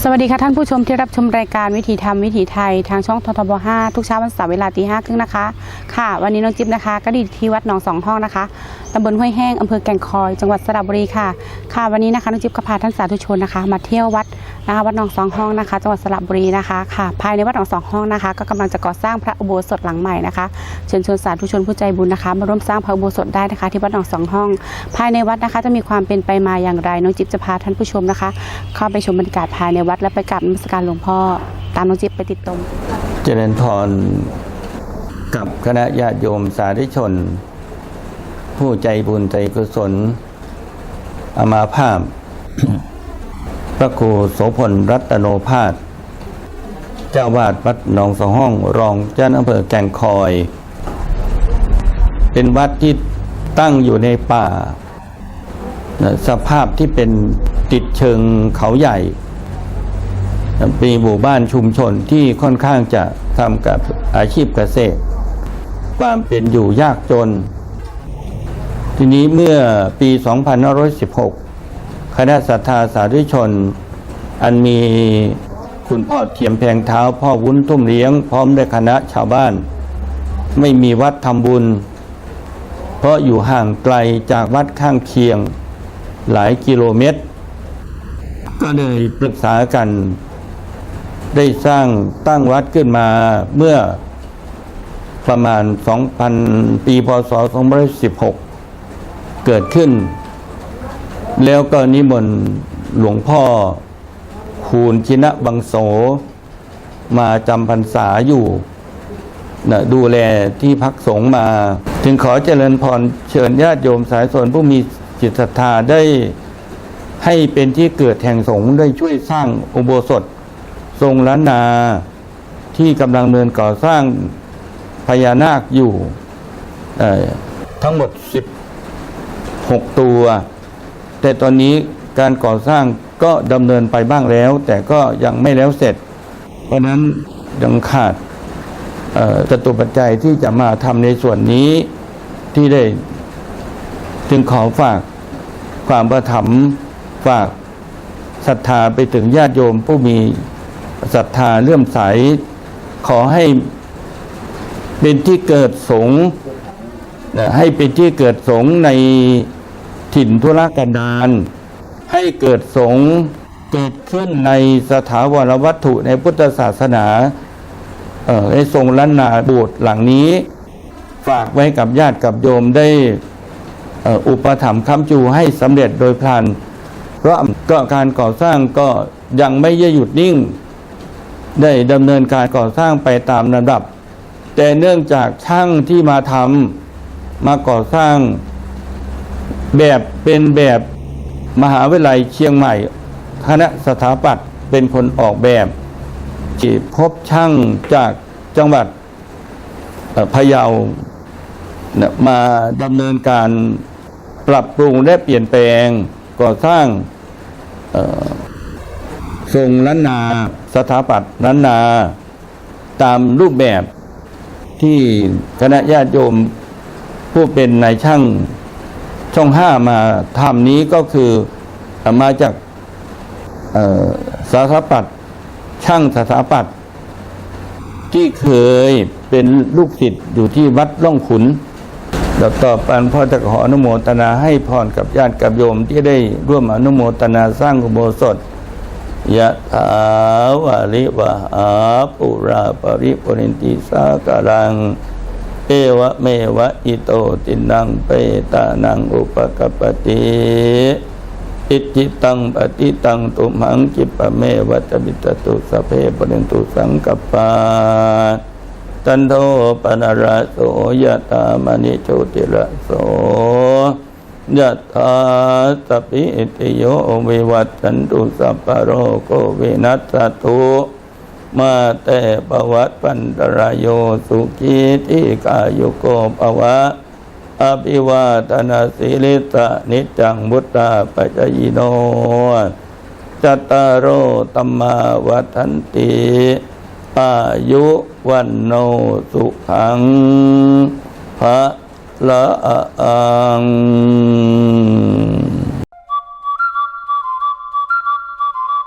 สวัสดีค่ะท่านผู้ชมที่รับชมรายการวิถีธรรมวิถีไทย ทางช่องททบ 5 ทุกเช้าวันเสาร์เวลาตีห้าครึ่งนะคะ ค่ะ วันนี้น้องจิ๊บนะคะก็ดีที่วัดหนองสองห้องนะคะตำบลห้วยแห้งอำเภอแก่งคอย จังหวัดสระบุรีค่ะ ค่ะวันนี้นะคะน้องจิ๊บก็พาท่านสาธุชนนะคะ มาเที่ยววัด นะคะวัดหนองสองห้องนะคะ จังหวัดสระบุรีนะคะค่ะ ภายในวัดหนองสองห้องนะคะ ก็กำลังจะก่อสร้างพระอุโบสถหลังใหม่นะคะเชิญชวนสาธุชนผู้ใจบุญนะคะ มาร่วมสร้างพระอุโบสถได้นะคะ ที่วัดหนองสองห้อง ภายในวัดนะคะ จะมีความเป็นไปมาอย่างไรน้องจิ๊บจะพาท่านผู้ชมนะคะ เข้าไปชมบรรยากาศภายในวัดและไปกราบนมัสการหลวงพ่อ ตามน้องจิ๊บไปติดตม เจริญพรกับคณะญาติโยมสาธุชน ผู้ใจบุญใจกุศลอามาภาพ พระครูโสพลรัตโนภาสเจ้าวาดวัดหนองสองห้องรองเจ้าอำเภอแก่งคอย เป็นวัดที่ตั้งอยู่ในป่า สภาพที่เป็นติดเชิงเขาใหญ่มีหมู่บ้านชุมชนที่ค่อนข้างจะทำกับอาชีพเกษตร ความเป็นอยู่ยากจน ทีนี้เมื่อปี 2516 คณะศรัทธาสาธุชน อันมีคุณพ่อเทียมแพงเท้า พ่อวุ้นทุ่มเลี้ยง พร้อมด้วยคณะชาวบ้าน ไม่มีวัดทำบุญ เพราะอยู่ห่างไกลจากวัดข้างเคียงหลายกิโลเมตร ก็เลยปรึกษากัน ได้สร้างตั้งวัดขึ้นมาเมื่อประมาณ 2,000 ปีพศ2516 เกิดขึ้น แล้วก็นิมนต์หลวงพ่อคูณชินะบังโส มาจำพรรษาอยู่นะดูแลที่พักสงฆ์มา จึงขอเจริญพรเชิญญาติโยมสายสนผู้มีจิตศรัทธาได้ให้เป็นที่เกิดแห่งสงฆ์ได้ช่วยสร้างอุโบสถ ทรงล้านนาที่กำลังเนินก่อสร้างพญานาคอยู่ ทั้งหมด 16 ตัว แต่ตอนนี้การก่อสร้างก็ดำเนินไปบ้างแล้ว แต่ก็ยังไม่แล้วเสร็จ เพราะนั้นยังขาดจตุปัจจัยที่จะมาทำในส่วนนี้ที่ได้จึงขอฝากความประถมฝากศรัทธาไปถึงญาติโยมผู้มีศรัทธาเลื่อมใส ขอให้เป็นที่เกิดสงนะให้เป็นที่เกิดสงใน ถิ่นธุรกันดารให้เกิดสงเกิดขึ้นในสถาวรวัตถุในพุทธศาสนาให้ทรงล้านนาบสถ์หลังนี้ ฝากไว้กับญาติกับโยมได้อุปถัมภ์ค้ำจูให้สำเร็จโดยพลันเพราะก็การก่อสร้างก็ยังไม่ได้หยุดนิ่ง ได้ดำเนินการก่อสร้างไปตามลำดับ แต่เนื่องจากช่างที่มาทำมาก่อสร้าง แบบเป็นแบบมหาวิทยาลัยเชียงใหม่คณะสถาปัตย์เป็นคนออกแบบที่พบช่างจากจังหวัดพะเยามาดำเนินการปรับปรุงและเปลี่ยนแปลงก่อสร้างทรงล้านนาสถาปัตย์ล้านนา ตามรูปแบบที่คณะญาติโยมผู้เป็นนายช่าง ช่องห้ามาทำนี้ก็คือมาจากสถาปัตช่างสถาปัตที่เคยเป็นลูกศิษย์อยู่ที่วัดล่องขุน แล้วต่อไปพ่อจะขออนุโมทนาให้พรกับญาติกับโยมที่ได้ร่วมอนุโมทนาสร้างอุโบสถยะถาวาลิวะหาปุราปริปุรินติสาการัง วะเมวะอิโตตินังเปตานังอุปกปปติอิจิตังปฏิตังตุมหังจิปะเมวะจมิตตุสเพปรินตุสังกปปาตันโทปนระโสยะตามณิโชติระโสยะถาสพพิติโยวิวัตตันตุสัพพะโรโกวินัสตุ มาแต่ปวัตปันตรายโยสุขีที่กายุโกภวะอภิวาทนาสิลิสะนิจังบุตตาปัจจยิโนจัตตารโอตัมมาวัฏันติอายุวันโนสุขังพระละอัง